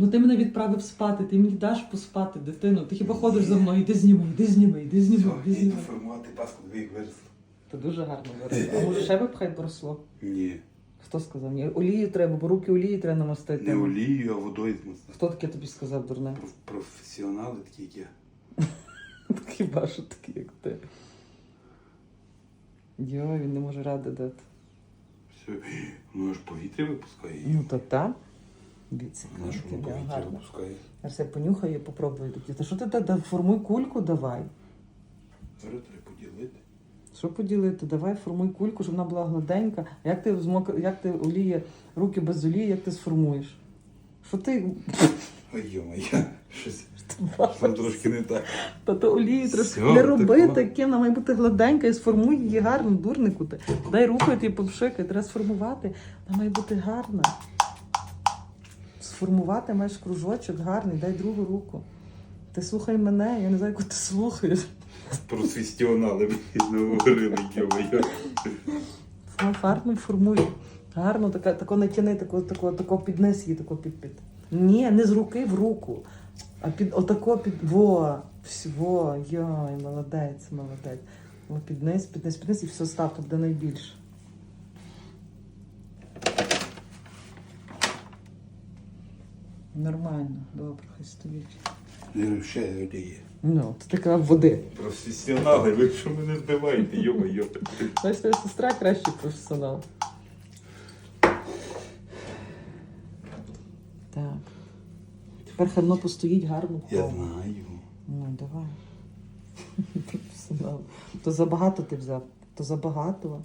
Ну ти мене відправив спати, ти мені даш поспати, дитину. Ти хіба ходиш за мною, іди зніми, іди зніми, іди зніми, іди зніми. формувати паску, дві як виросло. Це дуже гарно виросло. А може ще би хай поросло? Ні, Хто сказав? Ні, олії треба, бо руки олії треба намастити. не олією, а водою змусити. Хто таке тобі сказав, дурне? Проф- Професіонали такі, як я. Хіба що такий, як ти. Йой, він не може ради дати. Все, воно ж повітря випускає. Ну то та. Дивіться, ж яка воно повітря випускає. Я понюхаю і попробую такі. Та що ти та, та формуй кульку давай. Треба поділити. Що поділити? Давай формуй кульку, щоб вона була гладенька. Як ти змок... як ти оліє руки без олії, як ти сформуєш? Що ти Ой, йо-моє, щось там трошки не так. Та то олії Всьо, не роби таке, вона має бути гладенька і сформуй її гарно, дурнику ти. Дай рукою ти попшикай, треба сформувати. Вона має бути гарна. Сформувати маєш кружочок гарний, дай другу руку. Ти слухай мене, я не знаю, яку ти слухаєш. Професіонали не говорили, йо-моє. Фа- Гарно формуй. Гарно, тако, тако натяни, тако, тако, тако піднес її, тако під під. Ні, не з руки в руку. А під отако під. Во, всього, йой, молодець, молодець. Піднес, піднес, піднес і все став, то буде найбільше. Нормально, добре, хай стоїть. Ну, Ще оліє. Ну, це така води. Професіонали, ви що мене збиваєте, йо-моє. Знаєш, твоя сестра кращий професіонал. Так. Тепер хай воно постоїть гарно. Я вдома. знаю. Ну, давай. Професіонал. То забагато ти взяв. То забагато.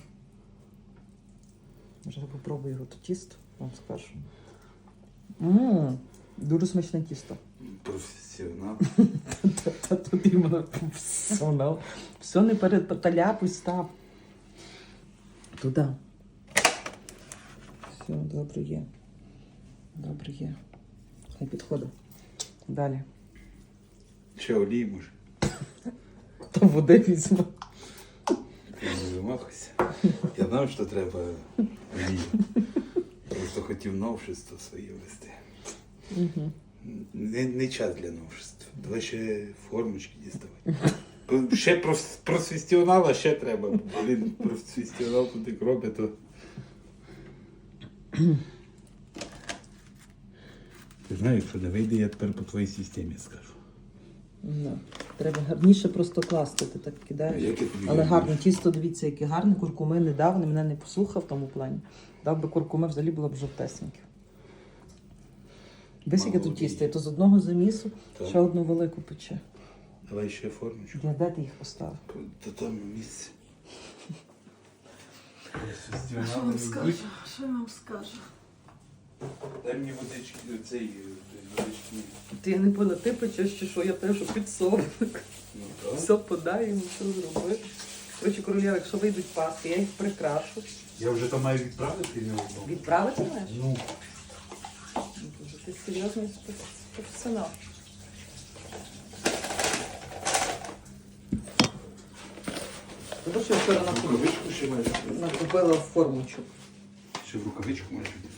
Може, попробую його то тісто, вам скажу. Ммм, дуже смачне тісто. Професіонал. Та- тут іменно професіонал. Все не перед таляпуй став. Туди. Все, добре є. Добре є. Хай підходить. Далі. Ще олії може. Та води візьму. Вимахайся. Я знав, що треба. Просто хотів новшество своє вести. Угу. Не, не час для новшеств. Давай ще формочки діставати. Ще проф- професіонала ще треба. Блін, професіонал як робить, то. Ти знаєш, якщо не вийде, я тепер по твоїй системі скажу. Ну, треба гарніше просто класти, ти так кидаєш. Я Але гарно, тісто, дивіться, яке гарне, куркуми не дав, він мене не послухав в тому плані. Дав би куркуми, взагалі було б жовтесеньке. Дивись, яке тут тісто, то з одного замісу Так. ще одну велику пече. Давай ще формочку. Я де ти їх поставив? До тому місці. Що я вам скажу? Дай мені водички, цей водички. Ти не поняла, ти печеш чи що, я теж підсовник. Ну так. Все подаємо, що зробити. Коротше, королєва, якщо вийдуть паски, я їх прикрашу. Я вже то маю відправити не одну. Відправити маєш? Ну, Дуже ти серйозний спе- професіонал. Тому що я вчора накуп- рукавичку ще маєш. накупила формочку. Ще в рукавичку маєш віддати.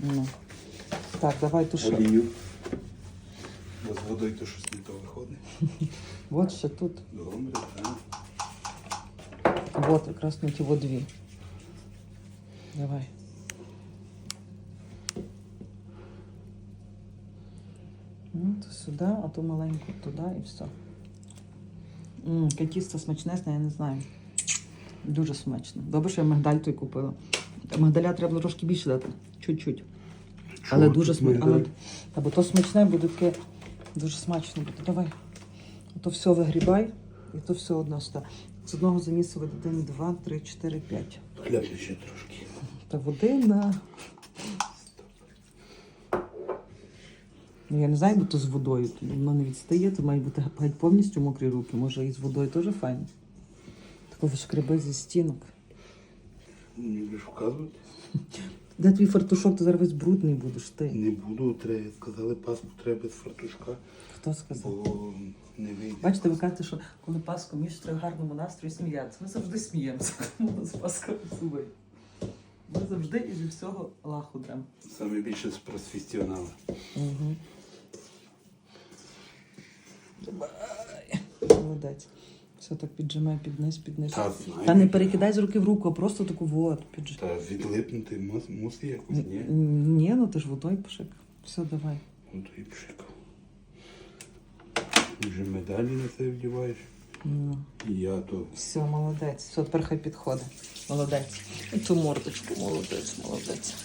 Ну. Так, давай туши. Олію. Бо з водою то щось не то виходить. От ще тут. Добре, так. От якраз на ті во дві. Давай. То сюди, а то маленьку туди і все. Яке тісто смачнесне, я не знаю. Дуже смачно. Добре, що я мигдаль той купила. Мигдаля треба було трошки більше дати. Чуть-чуть. Але дуже смачно. мигдаль? Або то смачне буде таке. Дуже смачно буде. Давай. То все вигрібай, і то все одно сюди. З одного замісу 1, 2, 3, 4, 5. Хляб ще трошки. Та води на. Ну, я не знаю, бо то з водою. Воно не відстає, то має бути геть повністю мокрі руки. Може і з водою теж файно. Тако вишкреби зі стінок. Не будеш вказувати? Де твій фартушок, ти зараз весь брудний будеш ти. Не буду, треба. Сказали, паску треба без фартушка, Хто сказав? бо не вийде. Бачите, ви кажете, що коли Пасху між в гарному настрої сміятися. Ми завжди сміємося, коли з Пасхою собою. Ми завжди і зі всього лаху дрем. Саме більше з професіонала. Угу. Молодець. Все так піджимай під низ. Та знаю. Та не перекидай з руки в руку, а просто таку вот підж... Та відлипнути мус, мусить якось, ні? Ні, ну ти ж водою пошик. Все, давай. І пшикав. Вже медалі на це вдіваєш. Ну, І я то все, молодець. Все, тепер хай підходить. Молодець. І ту мордочку, молодець, молодець.